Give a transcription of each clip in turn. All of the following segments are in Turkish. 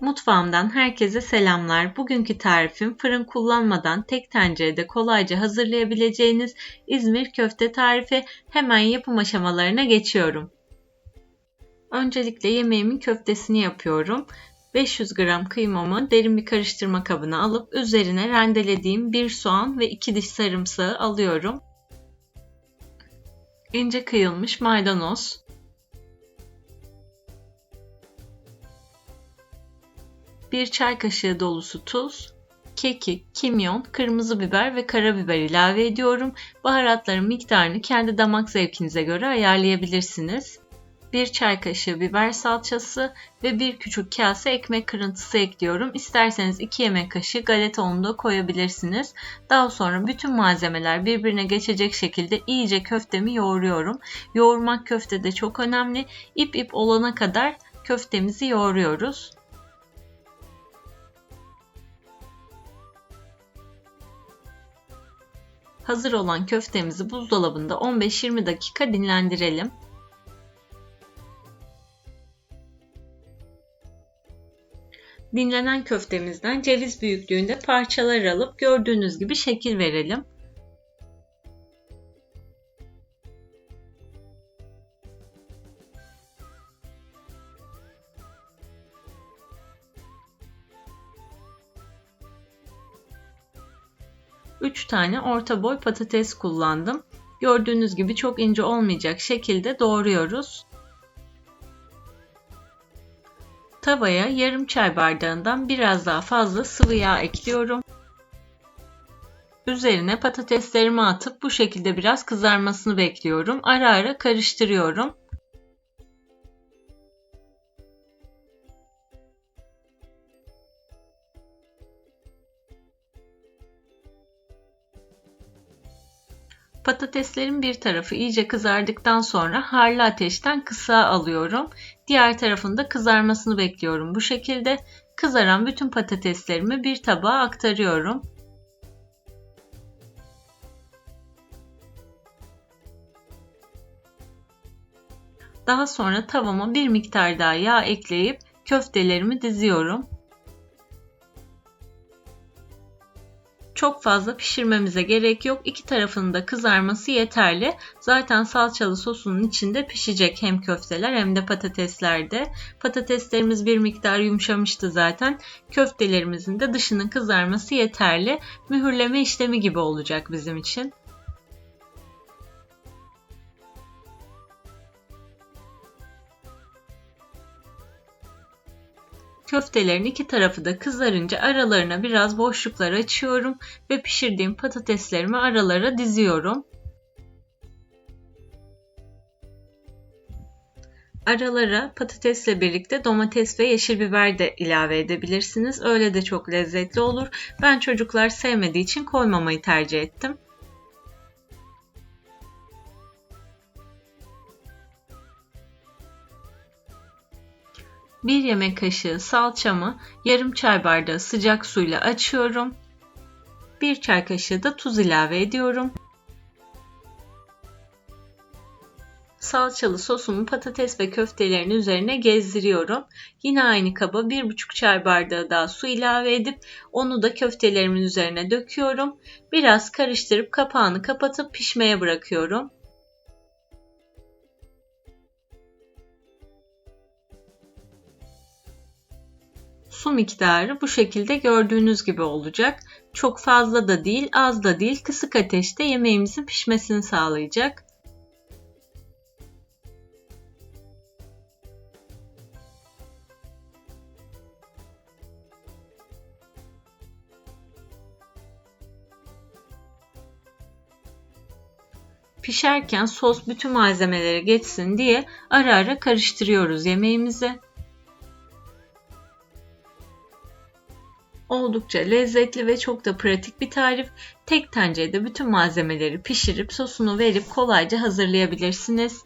Mutfağımdan herkese selamlar. Bugünkü tarifim fırın kullanmadan tek tencerede kolayca hazırlayabileceğiniz İzmir köfte tarifi. Hemen yapım aşamalarına geçiyorum. Öncelikle yemeğimin köftesini yapıyorum. 500 gram kıymamı derin bir karıştırma kabına alıp üzerine rendelediğim bir soğan ve 2 diş sarımsağı alıyorum. İnce kıyılmış maydanoz, bir çay kaşığı dolusu tuz, kekik, kimyon, kırmızı biber ve karabiber ilave ediyorum. Baharatların miktarını kendi damak zevkinize göre ayarlayabilirsiniz. 1 çay kaşığı biber salçası ve 1 küçük kase ekmek kırıntısı ekliyorum. İsterseniz 2 yemek kaşığı galeta unu da koyabilirsiniz. Daha sonra bütün malzemeler birbirine geçecek şekilde iyice köftemi yoğuruyorum. Yoğurmak köftede çok önemli. İp ip olana kadar köftemizi yoğuruyoruz. Hazır olan köftemizi buzdolabında 15-20 dakika dinlendirelim. Dinlenen köftemizden ceviz büyüklüğünde parçalar alıp gördüğünüz gibi şekil verelim. 3 tane orta boy patates kullandım. Gördüğünüz gibi çok ince olmayacak şekilde doğruyoruz. Tavaya yarım çay bardağından biraz daha fazla sıvı yağ ekliyorum. Üzerine patateslerimi atıp bu şekilde biraz kızarmasını bekliyorum. Ara ara karıştırıyorum. Patateslerin bir tarafı iyice kızardıktan sonra harlı ateşten kısa alıyorum. Diğer tarafında kızarmasını bekliyorum. Bu şekilde kızaran bütün patateslerimi bir tabağa aktarıyorum. Daha sonra tavama bir miktar daha yağ ekleyip köftelerimi diziyorum. Çok fazla pişirmemize gerek yok. İki tarafının da kızarması yeterli. Zaten salçalı sosunun içinde pişecek hem köfteler hem de patatesler de. Patateslerimiz bir miktar yumuşamıştı zaten. Köftelerimizin de dışının kızarması yeterli. Mühürleme işlemi gibi olacak bizim için. Köftelerin iki tarafı da kızarınca aralarına biraz boşluklar açıyorum ve pişirdiğim patateslerimi aralara diziyorum. Aralara patatesle birlikte domates ve yeşil biber de ilave edebilirsiniz. Öyle de çok lezzetli olur. Ben çocuklar sevmediği için koymamayı tercih ettim. 1 yemek kaşığı salçamı yarım çay bardağı sıcak suyla açıyorum. 1 çay kaşığı da tuz ilave ediyorum. Salçalı sosumu patates ve köftelerin üzerine gezdiriyorum. Yine aynı kaba 1,5 çay bardağı daha su ilave edip onu da köftelerimin üzerine döküyorum. Biraz karıştırıp kapağını kapatıp pişmeye bırakıyorum. Su miktarı bu şekilde gördüğünüz gibi olacak. Çok fazla da değil, az da değil. Kısık ateşte yemeğimizin pişmesini sağlayacak. Pişerken sos bütün malzemelere geçsin diye ara ara karıştırıyoruz yemeğimizi. Oldukça lezzetli ve çok da pratik bir tarif. Tek tencerede bütün malzemeleri pişirip sosunu verip kolayca hazırlayabilirsiniz.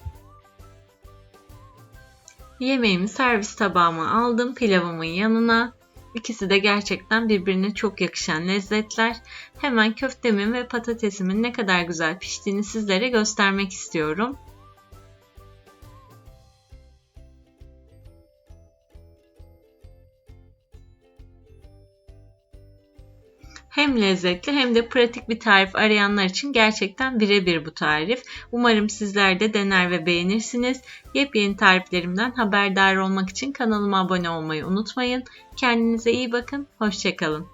Yemeğimi servis tabağıma aldım pilavımın yanına. İkisi de gerçekten birbirine çok yakışan lezzetler. Hemen köftemin ve patatesimin ne kadar güzel piştiğini sizlere göstermek istiyorum. Hem lezzetli hem de pratik bir tarif arayanlar için gerçekten birebir bu tarif. Umarım sizler de dener ve beğenirsiniz. Yepyeni tariflerimden haberdar olmak için kanalıma abone olmayı unutmayın. Kendinize iyi bakın, hoşçakalın.